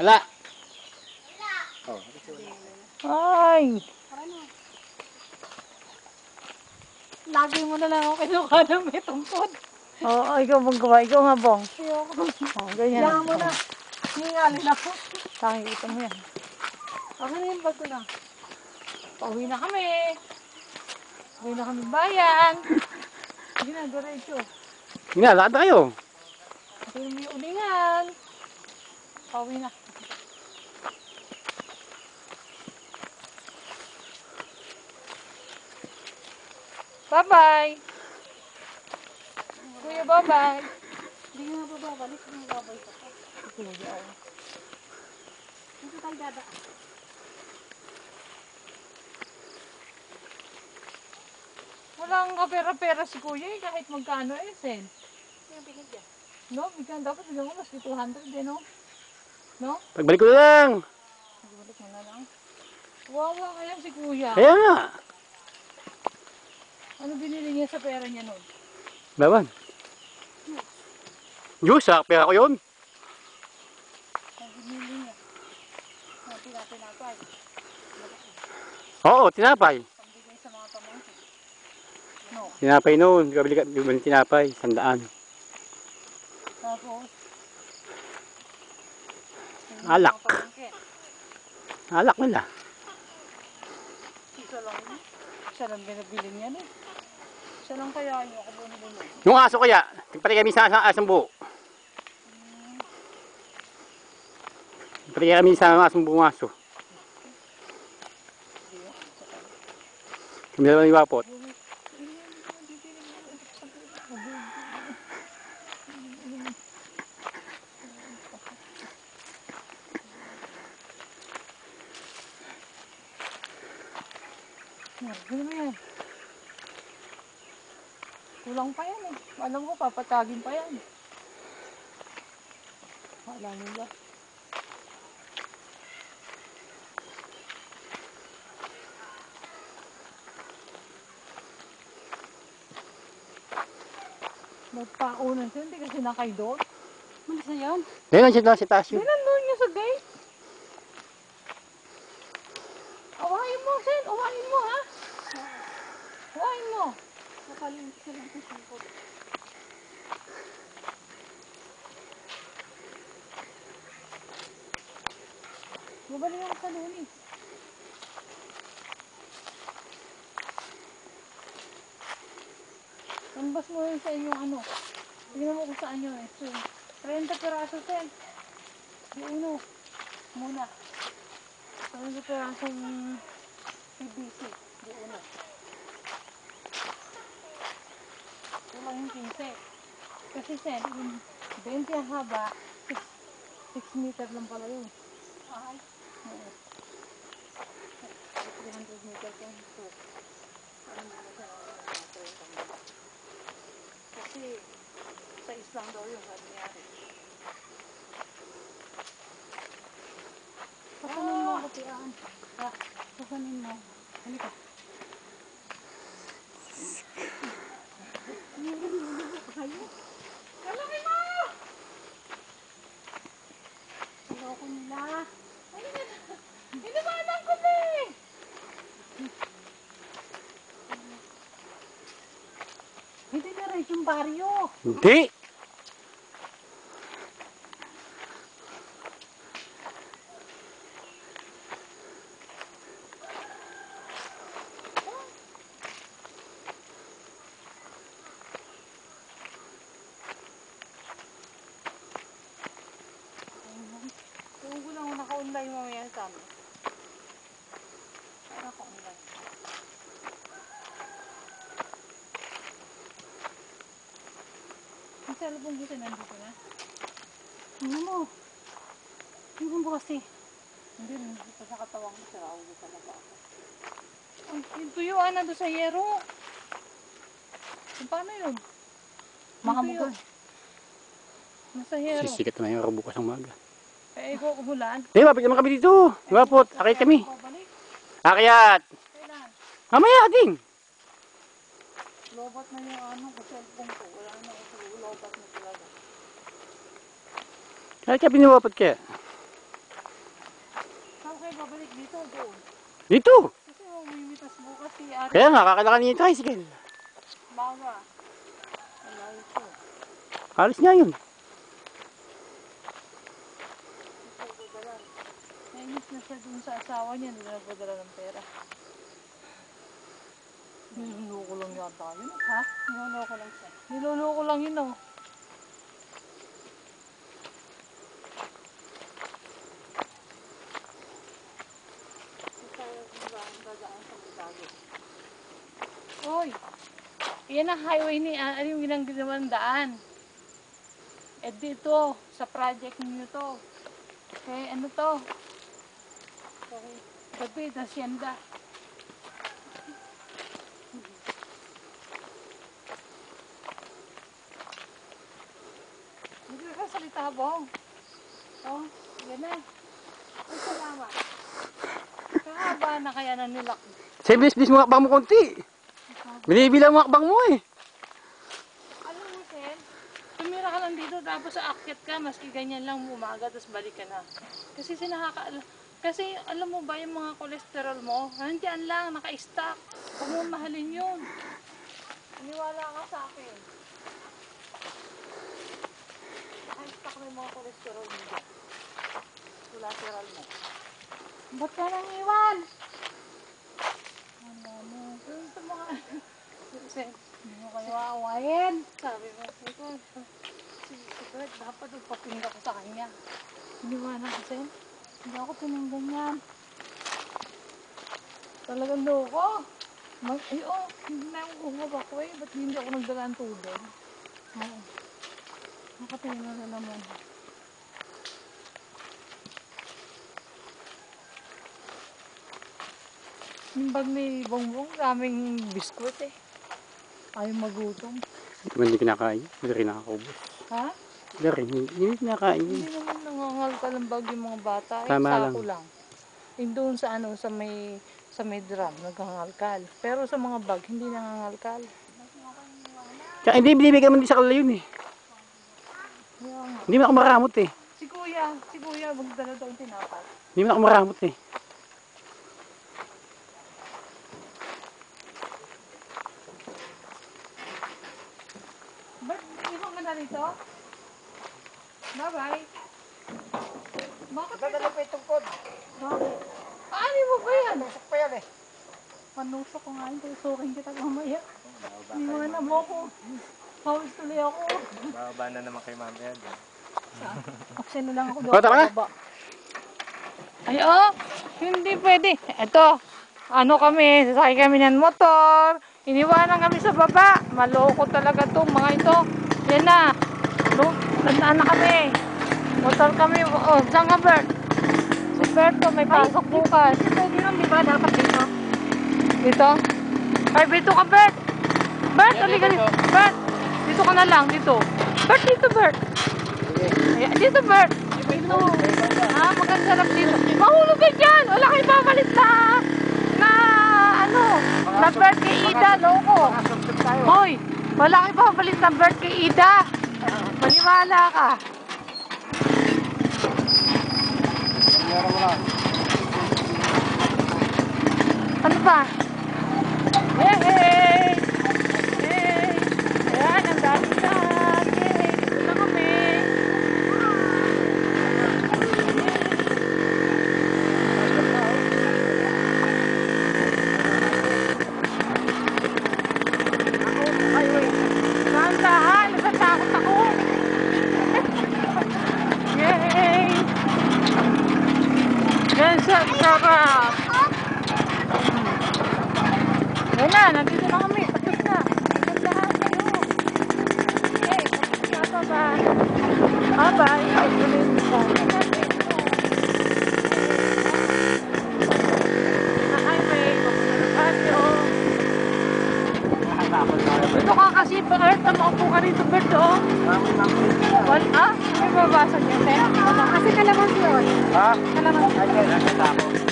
Hala. Oh. Ay! Lagi mo na lang ako kinuha ng may tungkod. Oo, ikaw bang gawa. Ikaw nga bong. Ayoko. Oh, ganyan. Kailangan mo na. Hingalin ako. Nakikita mo yan. Ako na yung bago na. Pauwi na kami. Pauwi na kami bayan. Sige na, diretso. Hindi na, lakad na kayo. Ito yung may ulingan. Pauwi na. Bye-bye. Kuya, bye-bye. Hindi nga ba babalik? Hindi nga babalik ako. Kuya, ako. Dito tayo dada. Walang kapera-pera si kuya eh, kahit magkano eh, sen. Yung binigyan. No, bigyan dapat bigyan mo mas 200 din, no? No? Pagbalik ko na lang. Nagbalik mo na lang. Wawa kaya si kuya. Kaya nga. Ano binili niya sa pera niya nun? Baban. Diyos, sa pera ko yun. Ang binili niya. Natin natin ako ay Oo, tinapay. pambigay sa mga pamangkin. No. Tinapay noon. Kabili ka, bumili tinapay. Sandaan. Tapos, Alak. Alak nila. Isa lang. Isa lang binabili niya eh. Isa lang kaya niyo ako nun. Yung aso kaya, pati kami sa, asang buo. Pati kami sa asang buong aso. Kami yung wapot. Yan, Ano mo yan? Kulang pa yan eh. Alam ko, papatagin pa yan. Wala nila. Nagpaunan siya, hindi kasi nakay doon. Malis na yan. Lang siya lang si taas Hindi nandun niya sa gate. Awain mo, Sen. Awain mo, ha? Awain mo. Nakalimit ka lang sa sangkot. Mabalik ako sa lunis. Tambas mo yun sa inyong ano. Tingnan mo kung saan yun. Ito yun. 30 piraso, Sen. Di uno. Muna. 30 pirasong PVC. Di uno. Ito lang yung 15. Kasi, Sen, yung 20 ang haba, 6, 6 meter lang pala yun. Ay. Oo. 300 meter yan. So, mo siya, mga 30 meter. Kasi, sa islang daw yun, sabi niya. Pasanin mo ako, Tiaan. Ha? Pasanin mo. Halika. Kalaki mo! Ayoko nila. Ano na? Inibatan ko na eh! Hindi na rin yung baryo. Hindi. Kung ko lang naka-online mamaya sa amin. Para naka-online. Ang cellphone ko nandito na. Ano mo? Ano mo kasi? Hindi, nandito sa katawan ko. Sa audio talaga ako. Ang tuyuan na doon sa yero. Paano yun? Mahamugan. Nasa yero. Sisikat naman yung bukas ng maga. Eh, ikaw kumulan. Eh, mapit naman kami dito. Di ba po? Akit kami. Akyat. Kailan? Mamaya din. Lobat na yung ano ko, cellphone ko. Wala na ano kaya kaya biniwapad? Saan kayo babalik dito o doon? Dito! Kasi oh, umimitas bukas si Ari. Ah. Kaya nga, kakalakan niya yung tricycle. Bawa. Malayo ko. Alis niya yun. Nainis na siya dun sa asawa niya, hindi nagpadala ng pera. Niloloko lang yata yun. Ha? Niloloko lang siya. Niloloko lang yun oh. Hoy! Yan ang highway ni, ano yung ginang daan. Eh dito, sa project ninyo to. Okay, ano to? Okay. Gabi, Hacienda. Hindi ka salita, Bong. Oh, yan na. Ay, salamat. Kahaba na kaya na nilak. Say, bilis, bilis mo hakbang mo konti. Binibilang mo hakbang mo eh. Alam mo, Sen, tumira ka lang dito tapos aakyat ka, maski ganyan lang umaga, tapos balik ka na. Kasi sinakaka... Kasi alam mo ba yung mga kolesterol mo, nandiyan lang, naka-stack. Huwag mo mahalin yun. Iniwala ka sa akin. Naka-stack na yung mga kolesterol dyan. Collateral mo. Ba't ka nang iwan? Ano mo? Sa mga... Hindi mo kayo aawayin. Sabi mo, ito, si, Bert, dapat magpapinga ko sa kanya. Iniwanan ko, Sen. Hindi ako pinangganyan. Talagang loko. Mag, ay, oh, hindi na ako umab ako eh. Ba't hindi ako nagdala ng tubig? Oo. Nakatingin na naman. Yung bag ni Bongbong, daming biskwit eh. Ayaw magutom. Hindi man hindi kinakain. Hindi rin nakakaubos. Ha? Hindi rin, hindi hindi kinakain. Hindi naman nangangalkal ang bag yung mga bata. Eh, Tama sako lang. Yung doon sa ano, sa may sa may drum, naghangalkal. Pero sa mga bag, hindi nangangalkal. Kaya hindi binibigyan mo din sa yun eh. Hindi mo ako maramot eh. Si Kuya, si Kuya, magdala daw yung tinapay. Hindi mo ako maramot eh. Ba't iwan ka na rito? Bye-bye. Bakit Dadali pa itong pod. Bakit? Paano mo ba yan? Tusok pa yan eh. Panusok ko nga yun, tusukin kita mamaya. Iniwanan mo ako. Pawis tuloy ako. Bababa na naman kay mami yan. Aksyon na lang ako O, tara pababa. Ay, oh, hindi pwede. Ito, ano kami, sasakay kami ng motor. Iniwanan kami sa baba. Maloko talaga to mga ito. Yan na. No, tandaan na kami. Motor kami. Oh, saan ka, Bert? Si Berto, may pasok bukas. Pwede lang, di ba? Dapat dito. Dito? Ay, dito ka, Bert. Bert, halika dito. Bert, dito ka na lang, dito. Bert, dito, Bert. Ayan, dito, Bert. Dito. Ah, lang dito. Mahulog ka dyan. Wala kayo papalit na, na, ano, na Bert kay Ida, loko. Hoy, wala kayo papalit na Bert kay Ida. Maniwala ka. Ano ba? Hey, hey! Hey! Ayan, ang dami na. Hey, dito na kami. Dahan-dahan, natatakot ako. Yay! Yan sa sarap. Yan na, nandito na kami. Tapos na. Dahan-dahan kayo. Okay, tapos na. Bye-bye. Bye-bye. Sa highway, patio. Ito ka kasi, Bert, na maupo ka rito, Bert, oh. Wal, ah? May babasa niya, te? Kasi kalamansi yun. Ha? Kalamansi. Ay, nakita ko.